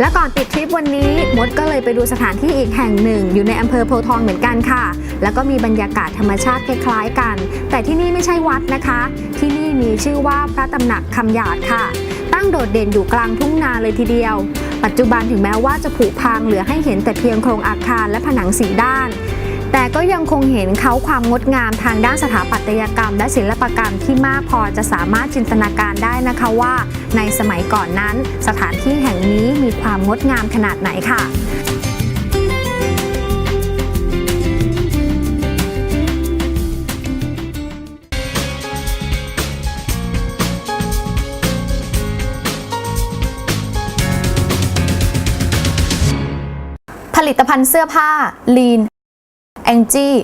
และก่อนปิดทริปวันนี้มดก็เลยไปดูสถานที่อีกแห่งหนึ่ง อยู่ในอำเภอโพทองเหมือนกันค่ะ แล้วก็มีบรรยากาศธรรมชาติคล้ายๆกัน แต่ที่นี่ไม่ใช่วัดนะคะ ที่นี่มีชื่อว่าพระตำหนักคำหยาดค่ะ ตั้งโดดเด่นอยู่กลางทุ่งนาเลยทีเดียว ปัจจุบันถึงแม้ว่าจะผุพังเหลือให้เห็นแต่เพียงโครงอาคารและผนังสีด้าน แต่ก็ยังคงเห็นเขาความงดงามทางด้านสถาปัตยกรรม และศิลปกรรมที่มากพอจะสามารถจินตนาการได้นะคะว่า ในสมัยก่อนนั้น สถานที่แห่งนี้มีความงดงามขนาดไหนค่ะผลิตภัณฑ์เสื้อผ้า Lean Angie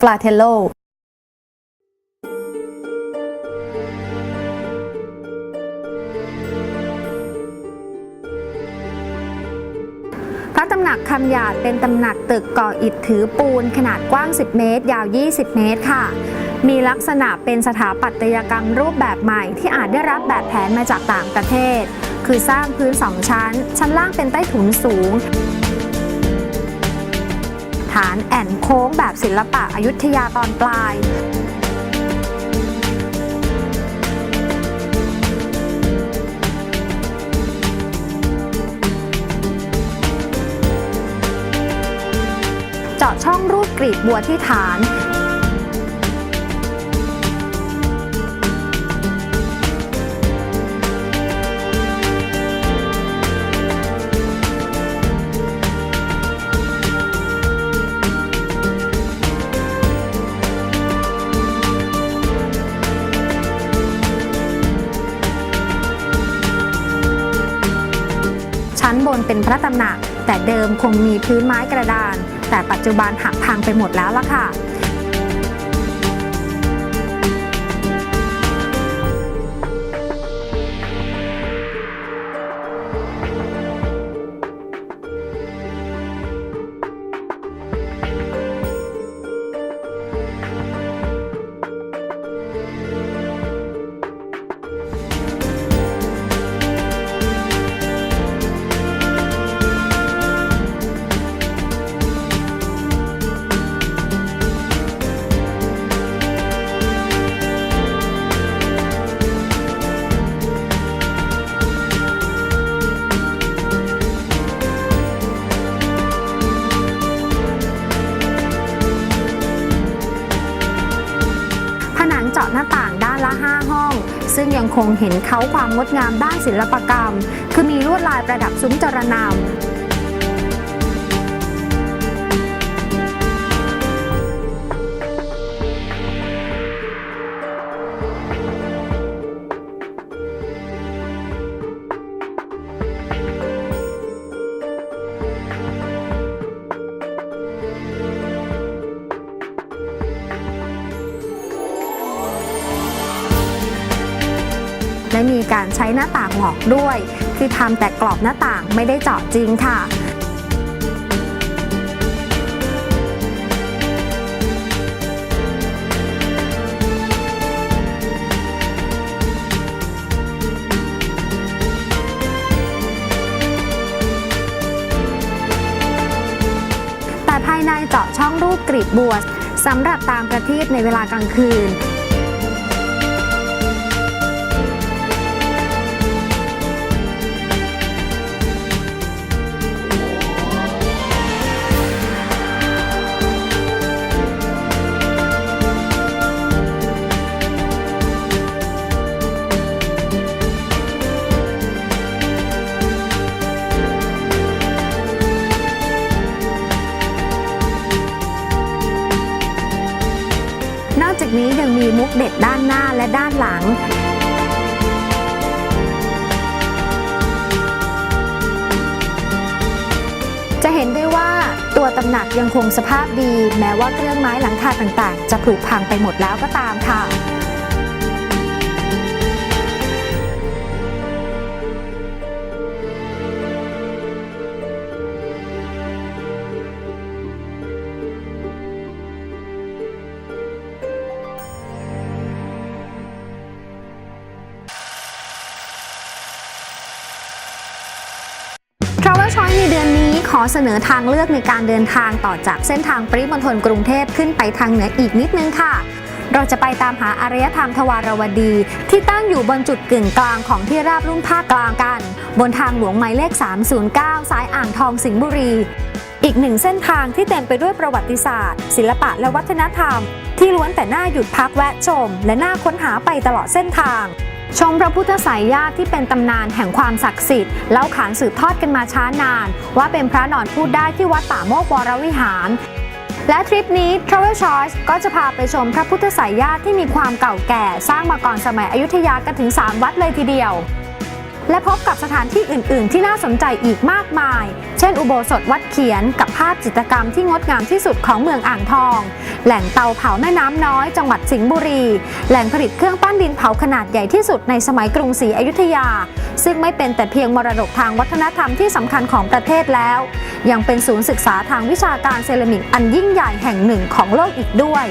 Flatello พระตำหนักคำหยาดเป็นตำหนักตึกก่ออิฐถือปูนขนาดกว้าง 10 เมตร ยาว 20 เมตรค่ะ มีลักษณะเป็นสถาปัตยกรรมรูปแบบใหม่ที่อาจได้รับแบบแผนมาจากต่างประเทศ คือสร้างพื้นสองชั้น ชั้นล่างเป็นใต้ถุนสูง ฐานแอนโค้งแบบศิลปะอายุทยาตอนปลายเจาะช่องรูปกรีบบัวที่ฐาน เป็นพระตำหนัก แต่เดิมคงมีพื้นไม้กระดาน แต่ปัจจุบันหักพังไปหมดแล้วล่ะค่ะ งยังเห็นเขาความงดงามด้านศิลปกรรม คือมีลวดลายประดับซุ้มจรนาม มีการใช้หน้าต่างหมอกด้วย คือทำแต่กรอบหน้าต่างไม่ได้เจาะจริงค่ะแต่ภายในเจาะช่องรูปกรีบบัวสำหรับตามประทีปในเวลากลางคืนน ยังคงสภาพดี แม้ว่าเครื่องไม้หลังคาต่างๆ จะผุพังไปหมดแล้วก็ตามค่ะ ขอเสนอทางเลือกในการเดินทางต่อจากเส้นทางปริมณฑลกรุงเทพขึ้นไปทางเหนืออีกนิดนึงค่ะ เราจะไปตามหาอารยธรรมทวารวดี ที่ตั้งอยู่บนจุดกึ่งกลางของที่ราบลุ่มภาคกลางกัน บนทางหลวงหมายเลข 309 สายอ่างทองสิงห์บุรี อีกหนึ่งเส้นทางที่เต็มไปด้วยประวัติศาสตร์ ศิลปะและวัฒนธรรม ที่ล้วนแต่น่าหยุดพักแวะชม และน่าค้นหาไปตลอดเส้นทาง ชมพระพุทธสายญาติที่เป็นตำนานแห่งความศักดิ์สิทธิ์เล่าขานสืบทอดกันมาช้านาน ว่าเป็นพระนอนพูดได้ที่วัดป่าโมกวรวิหาร และทริปนี้ Travel Choice ก็จะพาไปชมพระพุทธสายญาติที่มีความเก่าแก่สร้างมาก่อนสมัยอยุธยากันถึง 3 วัดเลยทีเดียว และพบกับสถานที่อื่น ๆ ที่น่าสนใจอีกมากมาย เช่น อุโบสถวัดเขียนกับภาพจิตรกรรมที่งดงามที่สุดของเมืองอ่างทอง แหล่งเตาเผาแม่น้ำน้อยจังหวัดสิงห์บุรี แหล่งผลิตเครื่องปั้นดินเผาขนาดใหญ่ที่สุดในสมัยกรุงศรีอยุธยา ซึ่งไม่เป็นแต่เพียงมรดกทางวัฒนธรรมที่สำคัญของประเทศแล้ว ยังเป็นศูนย์ศึกษาทางวิชาการเซรามิกอันยิ่งใหญ่แห่งหนึ่งของโลกอีกด้วย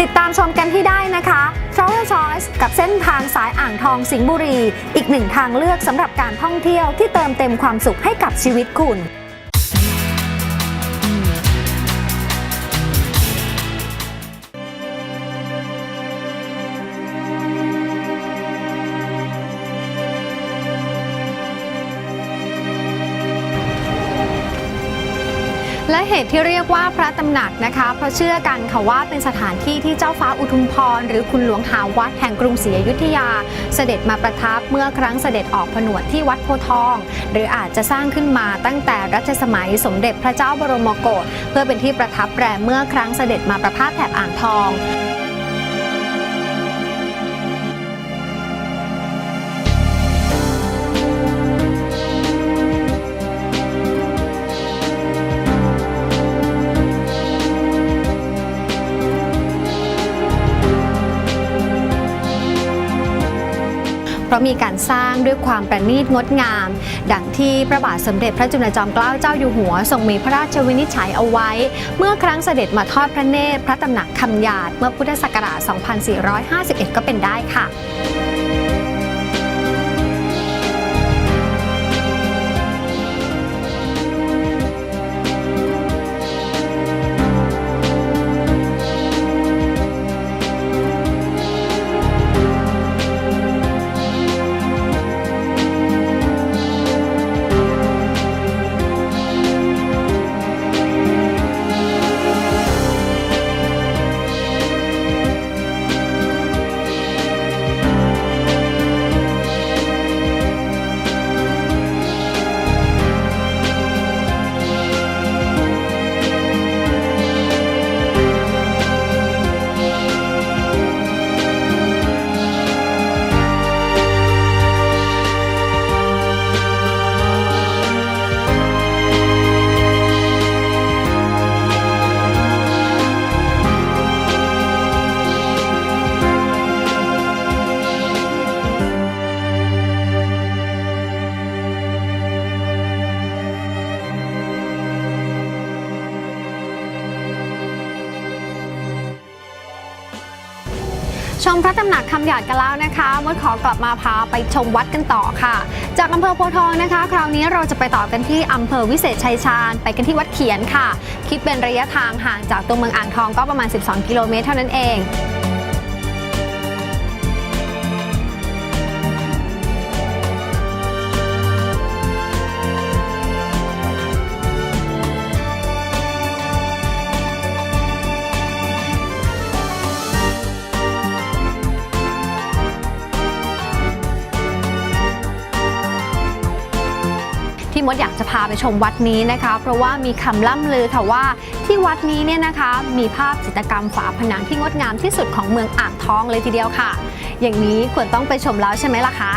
ติดตามชมกันที่ได้นะคะ Travel Choice กับเส้นทางสายอ่างทองสิงห์บุรี อีกหนึ่งทางเลือกสำหรับการท่องเที่ยวที่เติมเต็มความสุขให้กับชีวิตคุณ และเหตุที่เรียกว่าพระตำหนักนะคะ เพราะเชื่อกันค่ะว่าเป็นสถานที่ที่เจ้าฟ้าอุทุมพร หรือคุณหลวงหาวัดแห่งกรุงศรีอยุธยา เสด็จมาประทับเมื่อครั้งเสด็จออกผนวดที่วัดโพทอง หรืออาจจะสร้างขึ้นมาตั้งแต่รัชสมัยสมเด็จพระเจ้าบรมโกศเพื่อเป็นที่ประทับแรมเมื่อครั้งเสด็จมาประพาสแถบอ่างทอง ราะมีการสร้างด้วยความประณีตงดงาม ดังที่พระบาทสมเด็จพระจุลจอมเกล้าเจ้าอยู่หัว ทรงมีพระราชวินิจฉัยเอาไว้ เมื่อครั้งเสด็จมาทอดพระเนตรพระตำหนักคำหยาดเมื่อพุทธศักราช 2451 ก็เป็นได้ค่ะ พระตำหนักคำหยาดกันแล้วนะคะมดขอกลับมาพาไปชมวัดกันต่อค่ะ จากอำเภอโพทองนะคะ คราวนี้เราจะไปต่อกันที่อำเภอวิเศษชัยชาญ ไปกันที่วัดเขียนค่ะ คิดเป็นระยะทางห่างจากตัวเมืองอ่างทองก็ประมาณ 12 กิโลเมตรเท่านั้นเอง ดอยากจะพาไปชมวัดนี้นะคะ เพราะว่ามีคำล่ำลือค่ะว่าที่วัดนี้เนี่ยนะคะมีภาพจิตรกรรมฝาผนังที่งดงามที่สุดของเมืองอ่างทองเลยทีเดียวค่ะ อย่างนี้ควรต้องไปชมแล้วใช่ไหมล่ะคะ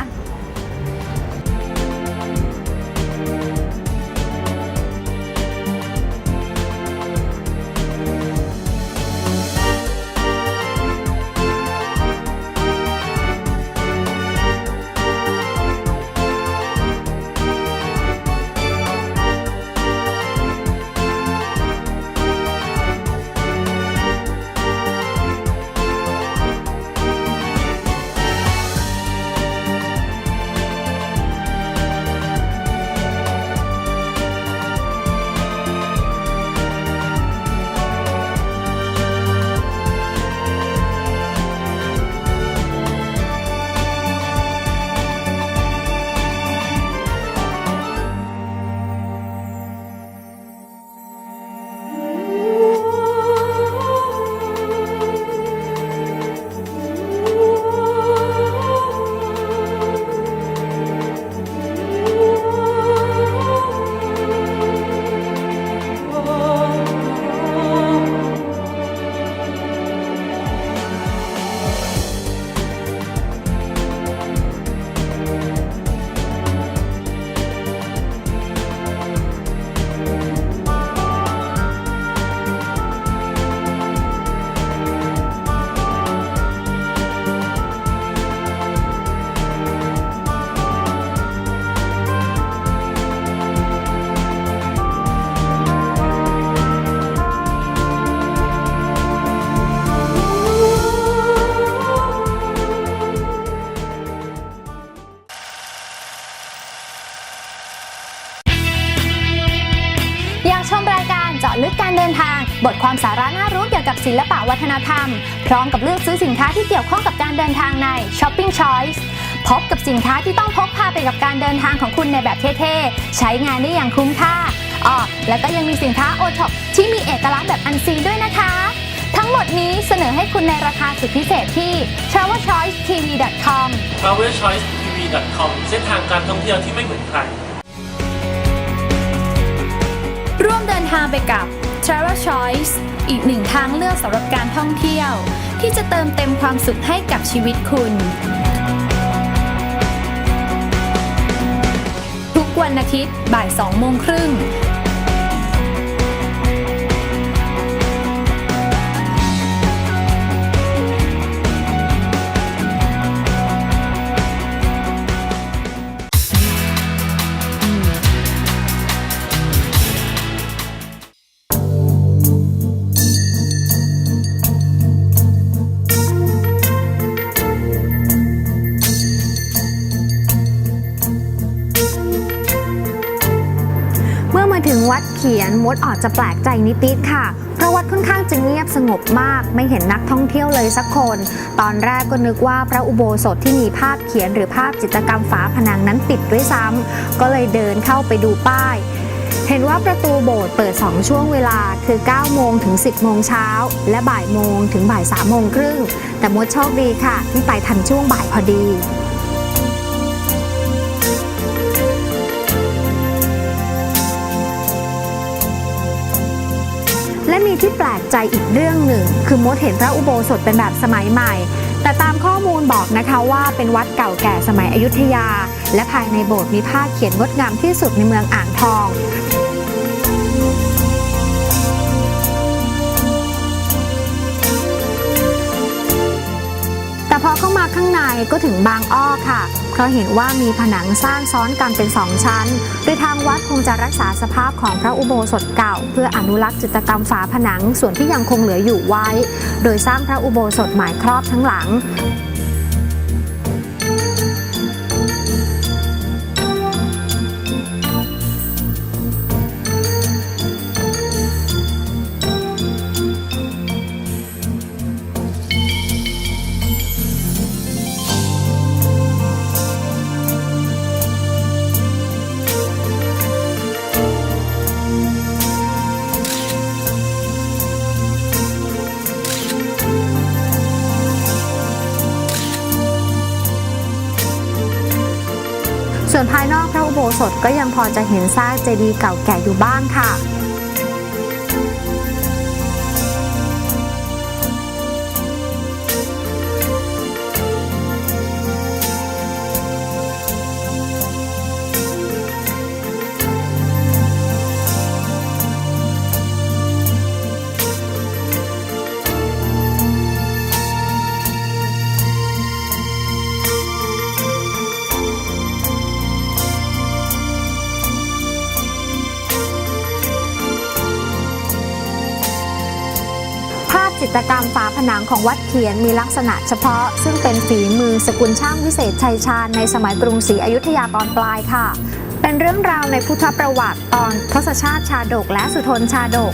ศิลปะวัฒนธรรม พร้อมกับเลือกซื้อสินค้าที่เกี่ยวข้องกับการเดินทางใน Shopping Choice พบกับสินค้าที่ต้องพกพาไปกับการเดินทางของคุณในแบบเท่ๆ ใช้งานได้อย่างคุ้มค่าอ๋อแล้วก็ยังมีสินค้า o t o p ที่มีเอกลักษณ์แบบอันซีนด้วยนะคะ ทั้งหมดนี้เสนอให้คุณในราคาสุดพิเศษที่ travelchoicetv.com travelchoicetv.com เส้นทางการท่องเที่ยวที่ไม่เหมือนใคร ร่วมเดินทางไปกับ Travel Choice อีกหนึ่งทางเลือกสำหรับการท่องเที่ยว ที่จะเติมเต็มความสุขให้กับชีวิตคุณ ทุกวันอาทิตย์บ่าย2โมงครึ่ง ขียนมดออกจะแปลกใจนิดๆค่ะ เพราะวัดค่อนข้างจะเงียบสงบมาก ไม่เห็นนักท่องเที่ยวเลยสักคน ตอนแรกก็นึกว่าพระอุโบสถที่มีภาพเขียนหรือภาพจิตรกรรมฝาผนังนั้นปิดด้วยซ้ำก็เลยเดินเข้าไปดูป้าย เห็นว่าประตูโบสถ์เปิด 2 ช่วงเวลาคือ 9 โมงถึง 10 โมงเช้า และบ่ายโมงถึงบ่าย3โมงครึ่ง แต่มดโชคดีค่ะที่ไปทันช่วงบ่ายพอดี และมีที่แปลกใจอีกเรื่องหนึ่ง คือมดเห็นพระอุโบสถเป็นแบบสมัยใหม่ แต่ตามข้อมูลบอกนะคะว่าเป็นวัดเก่าแก่สมัยอยุธยา และภายในโบสถ์มีภาพเขียนงดงามที่สุดในเมืองอ่างทองแต่พอเข้ามาข้างในก็ถึงบางอ้อค่ะ เพราะเห็นว่ามีผนังสร้างซ้อนกันเป็นสองชั้น โดยทางวัดคงจะรักษาสภาพของพระอุโบสถเก่า เพื่ออนุรักษ์จิตรกรรมฝาผนังส่วนที่ยังคงเหลืออยู่ไว้ โดยสร้างพระอุโบสถหมายครอบทั้งหลัง พอจะเห็นซากเจดีย์เก่าแก่อยู่บ้างค่ะ ตกรรมฝาผนังของวัดเขียนมีลักษณะเฉพาะ ซึ่งเป็นฝีมือสกุลช่างวิเศษชัยชาญในสมัยกรุงศรีอยุธยาตอนปลายค่ะ เป็นเรื่องราวในพุทธประวัติตอนทศชาติชาดกและสุทนชาดก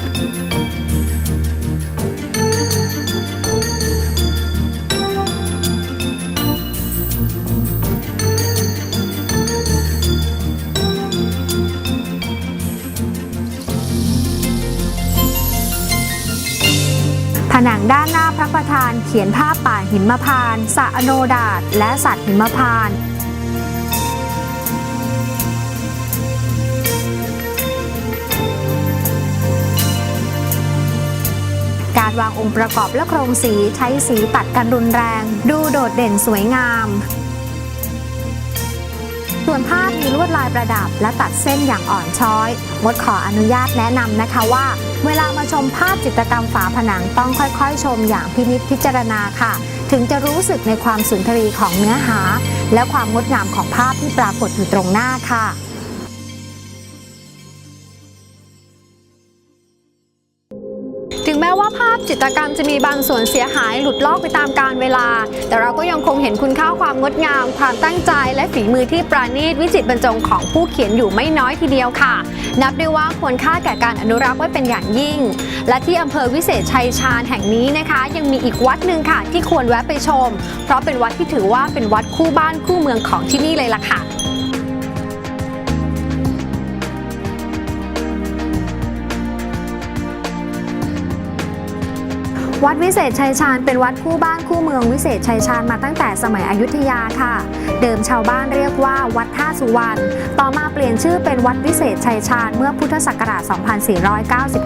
น้าพานเขียนภาพป่าหิมพานต์สะอโนดาตและสัตว์หิมพานต์การวางองค์ประกอบและโครงสีใช้สีตัดกันรุนแรง ดูโดดเด่นสวยงาม ส่วนภาพมีลวดลายประดับ และตัดเส้นอย่างอ่อนช้อยมดขออนุญาตแนะนำนะคะว่า เวลามาชมภาพจิตรกรรมฝาผนังต้องค่อยๆ ชมอย่างพินิจพิจารณาค่ะ ถึงจะรู้สึกในความสุนทรีของเนื้อหา และความงดงามของภาพที่ปรากฏอยู่ตรงหน้าค่ะ จิตรกรรมจะมีบางส่วนเสียหายหลุดลอกไปตามกาลเวลา แต่เราก็ยังคงเห็นคุณค่าความงดงาม ความตั้งใจ และฝีมือที่ปราณีตวิจิตรบรรจงของผู้เขียนอยู่ไม่น้อยทีเดียวค่ะ นับได้ว่าควรค่าแก่การอนุรักษ์ไว้เป็นอย่างยิ่ง และที่อำเภอวิเศษชัยชาญแห่งนี้นะคะ ยังมีอีกวัดหนึ่งค่ะ ที่ควรแวะไปชม เพราะเป็นวัดที่ถือว่าเป็นวัดคู่บ้านคู่เมืองของที่นี่เลยล่ะค่ะ วัดวิเศษชัยชาญเป็นวัดคู่บ้านคู่เมืองวิเศษชัยชาญมาตั้งแต่สมัยอยุธยาค่ะ เดิมชาวบ้านเรียกว่าวัดท่าสุวรรณ ต่อมาเปลี่ยนชื่อเป็นวัดวิเศษชัยชาญเมื่อพุทธศักราช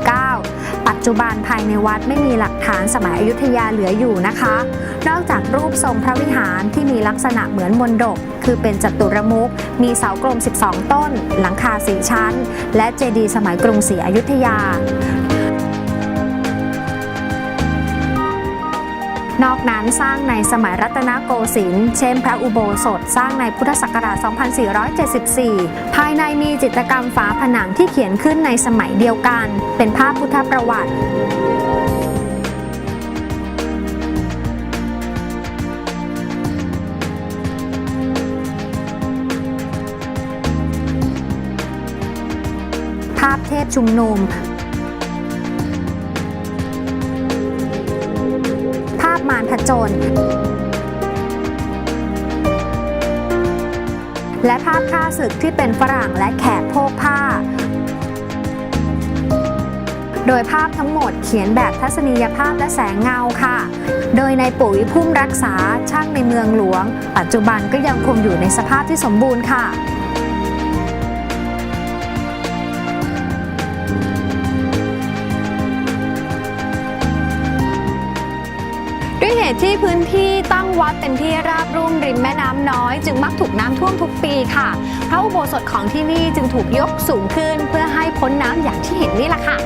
2499 ปัจจุบันภายในวัดไม่มีหลักฐานสมัยอยุธยาเหลืออยู่นะคะ นอกจากรูปทรงพระวิหารที่มีลักษณะเหมือนมนดก คือเป็นจัตุรมุข มีเสากลม 12 ต้น หลังคาสีชั้น และเจดีย์สมัยกรุงศรีอยุธยา นอกนั้นสร้างในสมัยรัตนโกสินทร์เช่นพระอุโบสถสร้างในพุทธศักราช 2474 ภายในมีจิตรกรรมฝาผนังที่เขียนขึ้นในสมัยเดียวกัน เป็นภาพพุทธประวัติภาพเทพชุมนุม จญและภาพฆ่าศึกที่เป็นฝรั่งและแขกโพกผ้า โดยภาพทั้งหมดเขียนแบบทัศนียภาพและแสงเงาค่ะ โดยในปุ๋ยพุ่มรักษาช่างในเมืองหลวง ปัจจุบันก็ยังคงอยู่ในสภาพที่สมบูรณ์ค่ะ ตุที่พื้นที่ตั้งวัดเป็นที่ราบรุ่มริมแม่น้ำน้อย จึงมักถูกน้ำท่วมทุกปีค่ะ พระอุโบสถของที่นี่จึงถูกยกสูงขึ้นเพื่อให้พ้นน้ำอย่างที่เห็นนี่แหละค่ะ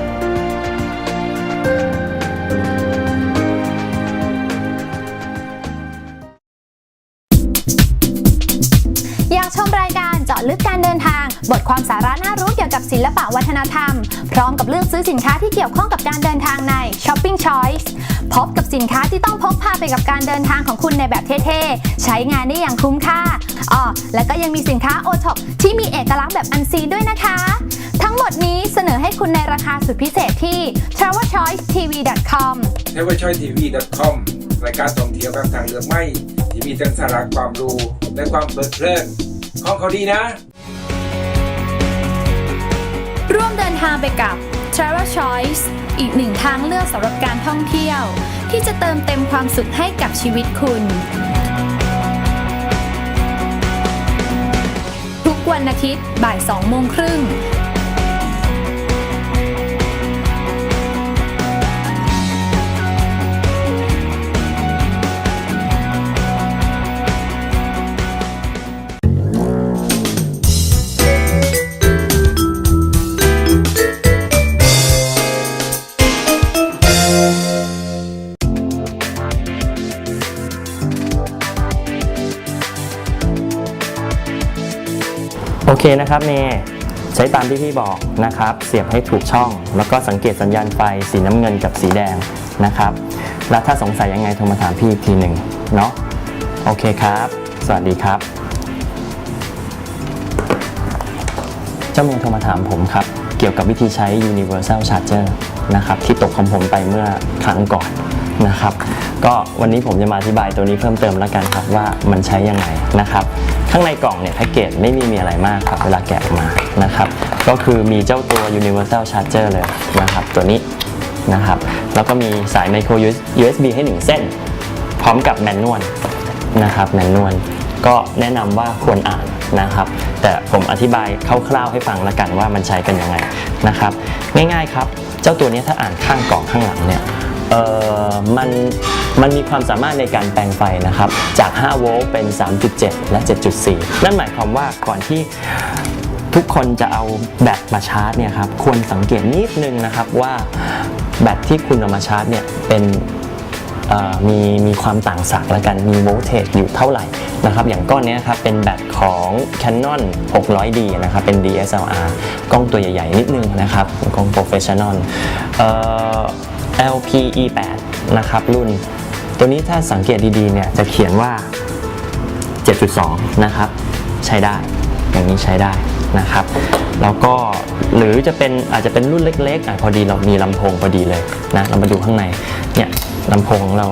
อยากชมรายการเจาะลึกการเดินทาง บทความสาระน่ารู้เกี่ยวกับศิลปะวัฒนธรรม พร้อมกับเลือกซื้อสินค้าที่เกี่ยวข้องกับการเดินทางใน Shopping Choice พบกับสินค้าที่ต้องพกพาไปกับการเดินทางของคุณในแบบเท่ๆ ใช้งานได้อย่างคุ้มค่าอ๋อและก็ยังมีสินค้า o t o p ที่มีเอกลักษณ์แบบอันซีนด้วยนะคะ ทั้งหมดนี้เสนอให้คุณในราคาสุดพิเศษที่ travelchoicetv.com t r a v e l c h o i c e t v c o m รายการท่องเที่ยวกับทางเลือกไม่ ที่มีทั้งสาระความรู้และความเพลิดเพลินของเขาดีนะ ร่วมเดินทางไปกับ Travel Choice อีกหนึ่งทางเลือกสำหรับการท่องเที่ยว ที่จะเติมเต็มความสุขให้กับชีวิตคุณ ทุกวันอาทิตย์บ่าย2โมงครึ่ง นะครับเมย์ใช้ตามที่พี่บอกนะครับ เสียบให้ถูกช่อง แล้วก็สังเกตสัญญาณไฟสีน้ำเงินกับสีแดงนะครับ แล้วถ้าสงสัยยังไงโทรมาถามพี่อีกทีหนึ่งเนาะโอเคครับ สวัสดีครับ เจ้าเมย์โทรมาถามผมครับ เกี่ยวกับวิธีใช้ universal charger นะครับ ที่ตกของผมไปเมื่อครั้งก่อนนะครับ ก็วันนี้ผมจะมาอธิบายตัวนี้เพิ่มเติมแล้วกันครับว่ามันใช้ยังไงนะครับ ข้างในกล่องเนี่ยแพ็กเกจไม่มีมีอะไรมากครับเวลาแกะออกมานะครับ ก็คือมีเจ้าตัว universal charger เลยนะครับ ตัวนี้นะครับ แล้วก็มีสาย micro USB ให้ 1 เส้น พร้อมกับแมนนวลนะครับแมนนวลก็แนะนำว่าควรอ่านนะครับ แต่ผมอธิบายคร่าวๆให้ฟังละกันว่ามันใช้กันยังไงนะครับ ง่ายๆครับ เจ้าตัวนี้ถ้าอ่านข้างกล่องข้างหลังเนี่ย เอ่อมันมันมีความสามารถในการแปลงไฟนะครับ จาก 5 โวลต์เป็น 3.7 และ 7.4 นั่นหมายความว่าก่อนที่ทุกคนจะเอาแบตมาชาร์จเนี่ยครับควรสังเกตนิดนึงนะครับว่าแบตที่คุณเอามาชาร์จเนี่ยเป็นมีมีความต่างศักย์และกันมีโวลเทจอยู่เท่าไหร่นะครับ อย่างก้อนนี้ครับเป็นแบตของ Canon 600D นะครับ เป็น DSLR กล้องตัวใหญ่ ๆ นิดนึงนะครับ กล้อง Professional เอ่อ LPE8 นะครับรุ่น ตัวนี้ถ้าสังเกตดีๆเนี่ยจะเขียนว่า 7.2 นะครับ ใช้ได้ อย่างนี้ใช้ได้นะครับ แล้วก็หรือจะเป็นอาจจะเป็นรุ่นเล็กๆอะพอดีเรามีลำโพงพอดีเลยนะ เรามาดูข้างในเนี่ยลำโพงของเรา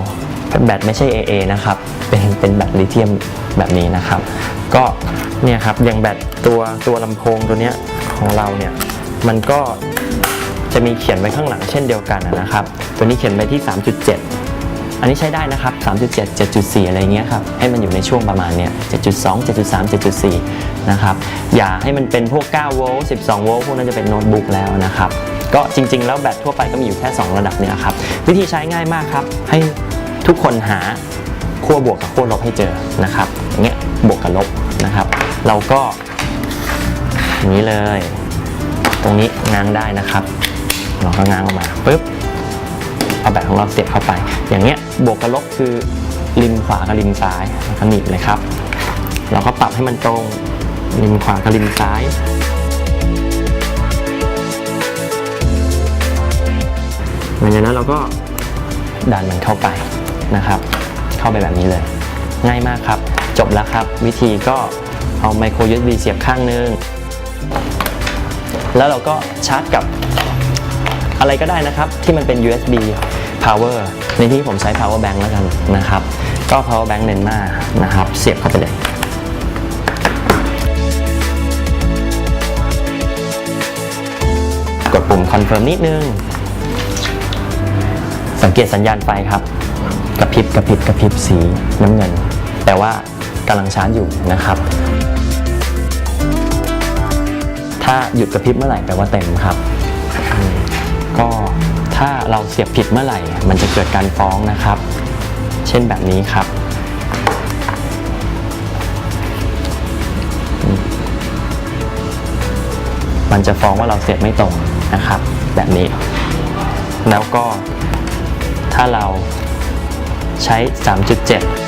แบตไม่ใช่ AA นะครับ เป็นเป็นแบตลิเธียมแบบนี้นะครับ ก็เนี่ยครับอย่างแบตตัวตัวลำโพงตัวเนี้ยของเราเนี่ยมันก็ จะมีเขียนไว้ข้างหลังเช่นเดียวกันนะครับ ตัวนี้เขียนไว้ที่ 3.7 อันนี้ใช้ได้นะครับ 3.7 7.4 อะไรเงี้ยครับ ให้มันอยู่ในช่วงประมาณเนี้ย7.2 7.3 7.4 นะครับ อย่าให้มันเป็นพวก 9 โวลต์ 12 โวลต์ พวกนั้นจะเป็นโน้ตบุ๊กแล้วนะครับ ก็จริง ๆ แล้วแบตทั่วไปก็มีอยู่แค่ 2 ระดับเนี่ยครับ วิธีใช้ง่ายมากครับ ให้ทุกคนหาขั้วบวกกับขั้วลบให้เจอนะครับอย่างเงี้ยบวกกับลบนะครับ เราก็อย่างนี้เลย ตรงนี้ง้างได้นะครับ เราก็ง้างออกมาปุ๊บเอาแบตของเราเสียบเข้าไป อย่างเงี้ยบวกกับลบคือริมขวากับริมซ้ายแล้วก็หนีบเลยครับ เราก็ปรับให้มันตรงริมขวากับริมซ้ายหลังจากนั้นเราก็ดันมันเข้าไปนะครับ เข้าไปแบบนี้เลย ง่ายมากครับ จบแล้วครับ วิธีก็เอาไมโคร USB เสียบข้างนึง แล้วเราก็ชาร์จกับ อะไรก็ได้นะครับ ที่มันเป็น USB power ในที่ผมใช้ power bank แล้วกันนะครับ ก็ power bank เนนมานะครับ เสียบเข้าไปเลยกดปุ่ม confirm นิดนึง สังเกตสัญญาณไฟครับ กระพริบกระพริบกระพริบสีน้ำเงิน แต่ว่ากำลังชาร์จอยู่นะครับถ้าหยุดกระพริบเมื่อไหร่แปลว่าเต็มครับ ก็ถ้าเราเสียบผิดเมื่อไหร่ มันจะเกิดการฟ้องนะครับ เช่นแบบนี้ครับ มันจะฟ้องว่าเราเสียบไม่ตรงนะครับ แบบนี้ แล้วก็ถ้าเราใช้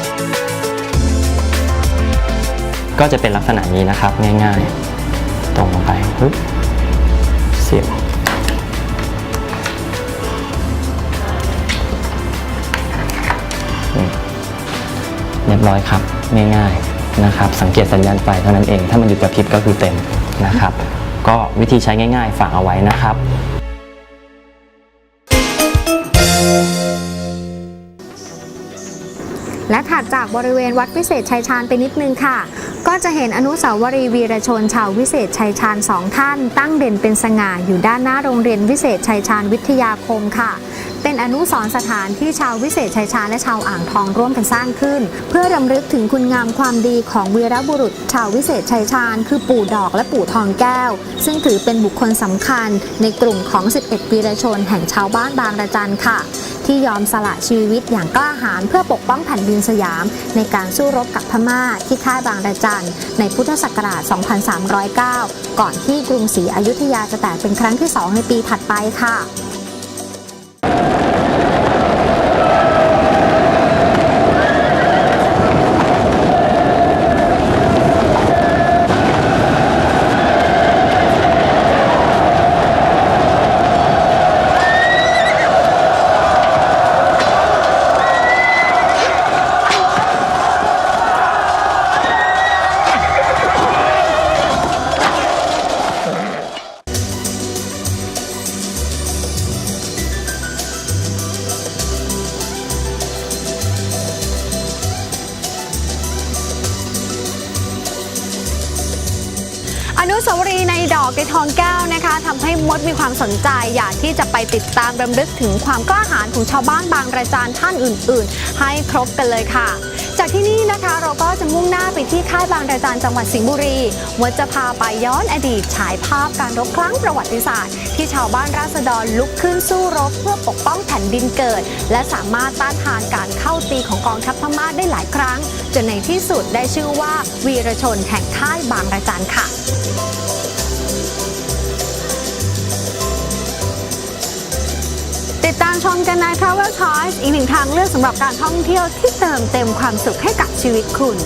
3.7 ก็จะเป็นลักษณะนี้นะครับ ง่ายๆ ตรงลงไปเสียบ เรียบร้อยครับง่ายๆนะครับสังเกตสัญญาณไฟเท่านั้นเอง ถ้ามันหยุดกระพริบก็คือเต็มนะครับ ก็วิธีใช้ง่าย ๆ ฝากเอาไว้นะครับ และถัดจากบริเวณวัดวิเศษชัยชาญไปนิดนึงค่ะ ก็จะเห็นอนุสาวรีย์วีรชนชาววิเศษชัยชาญสองท่าน ตั้งเด่นเป็นสง่าอยู่ด้านหน้าโรงเรียนวิเศษชัยชาญวิทยาคมค่ะ เป็นอนุสรสถานที่ชาววิเศษชัยชาญและชาวอ่างทองร่วมกันสร้างขึ้น เพื่อรำลึกถึงคุณงามความดีของวีรบุรุษ ชาววิเศษชัยชาญคือปู่ดอกและปู่ทองแก้ว ซึ่งถือเป็นบุคคลสำคัญ ในกลุ่มของ 11 วีรชน แห่งชาวบ้านบางระจันค่ะ ที่ยอมสละชีวิตอย่างกล้าหาญเพื่อปกป้องแผ่นดินสยาม ในการสู้รบกับพม่าที่ค่ายบางระจันในพุทธศักราช 2309 ก่อนที่กรุงศรีอยุธยาจะแตกเป็นครั้งที่ 2 ในปีถัดไปค่ะ อนุสาวรีย์ในดอกในทองแก้วนะคะทำให้มดมีความสนใจอยากที่จะไปติดตามรำลึกถึงความกล้าหาญของชาวบ้านบางระจานท่านอื่น ๆ ให้ครบกันเลยค่ะ จากที่นี่นะคะเราก็จะมุ่งหน้าไปที่ค่ายบางระจานจังหวัดสิงห์บุรีมดจะพาไปย้อนอดีตฉายภาพการรบครั้งประวัติศาสตร์ ที่ชาวบ้านราษฎรลุกขึ้นสู้รบเพื่อปกป้องแผ่นดินเกิด และสามารถต้านทานการเข้าตีของกองทัพพม่าได้หลายครั้งจนในที่สุดได้ชื่อว่า วีรชนแห่งค่ายบางระจันค่ะามชมกันใน Travel Choice อีกหนึ่งทางเลือกสำหรับการท่องเที่ยวที่เติมเต็มความสุขให้กับชีวิตคุณ